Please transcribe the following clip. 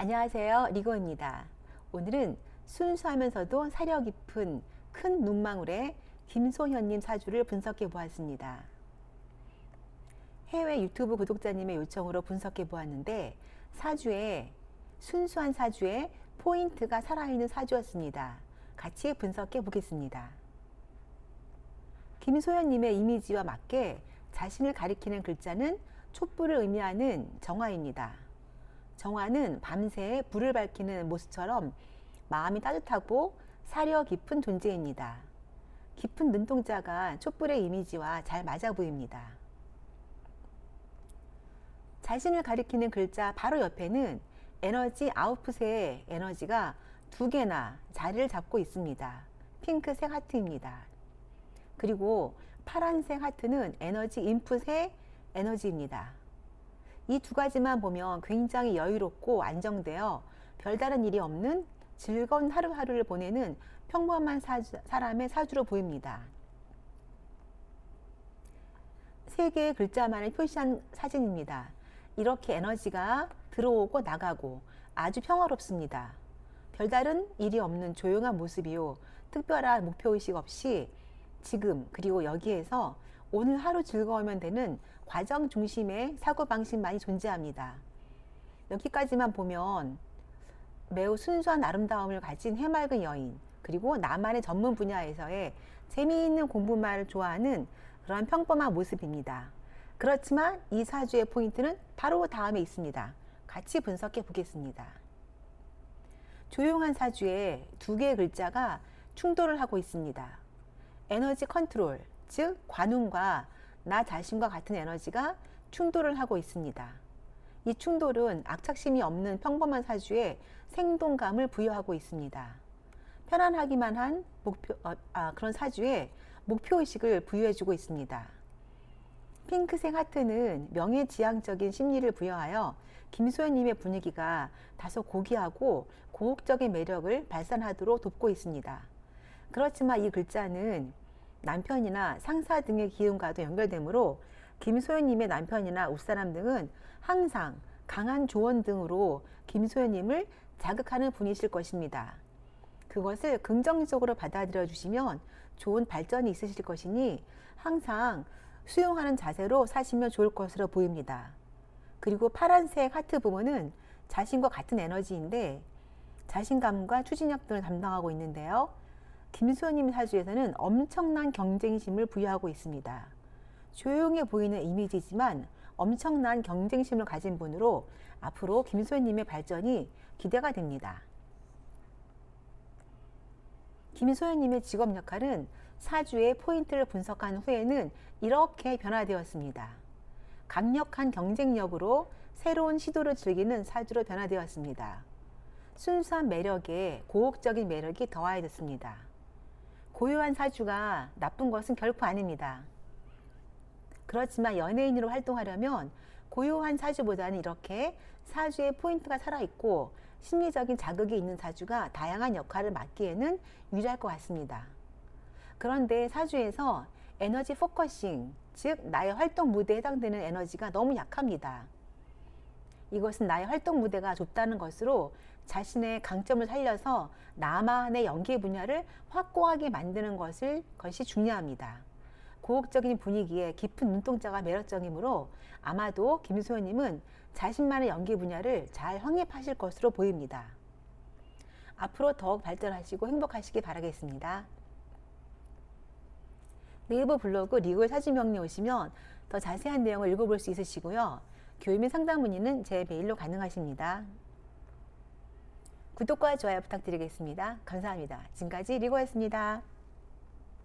안녕하세요. 리고입니다. 오늘은 순수하면서도 사려 깊은 큰 눈망울의 김소현님 사주를 분석해 보았습니다. 해외 유튜브 구독자님의 요청으로 분석해 보았는데 사주에 순수한 사주에 포인트가 살아있는 사주였습니다. 같이 분석해 보겠습니다. 김소연님의 이미지와 맞게 자신을 가리키는 글자는 촛불을 의미하는 정화입니다. 정화는 밤새 불을 밝히는 모습처럼 마음이 따뜻하고 사려 깊은 존재입니다. 깊은 눈동자가 촛불의 이미지와 잘 맞아 보입니다. 자신을 가리키는 글자 바로 옆에는 에너지 아웃풋의 에너지가 두 개나 자리를 잡고 있습니다. 핑크색 하트입니다. 그리고 파란색 하트는 에너지 인풋의 에너지입니다. 이 두 가지만 보면 굉장히 여유롭고 안정되어 별다른 일이 없는 즐거운 하루하루를 보내는 평범한 사주, 사람의 사주로 보입니다. 세 개의 글자만을 표시한 사진입니다. 이렇게 에너지가 들어오고 나가고 아주 평화롭습니다. 별다른 일이 없는 조용한 모습이요. 특별한 목표의식 없이 지금 그리고 여기에서 오늘 하루 즐거우면 되는 과정 중심의 사고방식만이 존재합니다. 여기까지만 보면 매우 순수한 아름다움을 가진 해맑은 여인, 그리고 나만의 전문 분야에서의 재미있는 공부만을 좋아하는 그런 평범한 모습입니다. 그렇지만 이 사주의 포인트는 바로 다음에 있습니다. 같이 분석해 보겠습니다. 조용한 사주에 두 개의 글자가 충돌을 하고 있습니다. 에너지 컨트롤, 즉 관운과 나 자신과 같은 에너지가 충돌을 하고 있습니다. 이 충돌은 악착심이 없는 평범한 사주에 생동감을 부여하고 있습니다. 편안하기만 한 목표, 어, 아, 그런 사주에 목표의식을 부여해주고 있습니다. 핑크색 하트는 명예지향적인 심리를 부여하여 김소연님의 분위기가 다소 고귀하고 고혹적인 매력을 발산하도록 돕고 있습니다. 그렇지만 이 글자는 남편이나 상사 등의 기운과도 연결되므로 김소연님의 남편이나 웃사람 등은 항상 강한 조언 등으로 김소연님을 자극하는 분이실 것입니다. 그것을 긍정적으로 받아들여 주시면 좋은 발전이 있으실 것이니 항상 수용하는 자세로 사시면 좋을 것으로 보입니다. 그리고 파란색 하트 부분은 자신과 같은 에너지인데 자신감과 추진력 등을 담당하고 있는데요. 김수현님 사주에서는 엄청난 경쟁심을 부여하고 있습니다. 조용해 보이는 이미지지만 엄청난 경쟁심을 가진 분으로 앞으로 김수현님의 발전이 기대가 됩니다. 김소연님의 직업 역할은 사주의 포인트를 분석한 후에는 이렇게 변화되었습니다. 강력한 경쟁력으로 새로운 시도를 즐기는 사주로 변화되었습니다. 순수한 매력에 고혹적인 매력이 더하여졌습니다. 고요한 사주가 나쁜 것은 결코 아닙니다. 그렇지만 연예인으로 활동하려면 고요한 사주보다는 이렇게 사주의 포인트가 살아있고 심리적인 자극이 있는 사주가 다양한 역할을 맡기에는 유리할 것 같습니다. 그런데 사주에서 에너지 포커싱, 즉 나의 활동 무대에 해당되는 에너지가 너무 약합니다. 이것은 나의 활동 무대가 좁다는 것으로 자신의 강점을 살려서 나만의 연기 분야를 확고하게 만드는 것을 것이 중요합니다. 고혹적인 분위기에 깊은 눈동자가 매력적이므로 아마도 김소연님은 자신만의 연기 분야를 잘 확립하실 것으로 보입니다. 앞으로 더욱 발전하시고 행복하시기 바라겠습니다. 네이버 블로그 리골 사진명리 오시면 더 자세한 내용을 읽어볼 수 있으시고요. 교육 및 상담 문의는 제 메일로 가능하십니다. 구독과 좋아요 부탁드리겠습니다. 감사합니다. 지금까지 리고였습니다.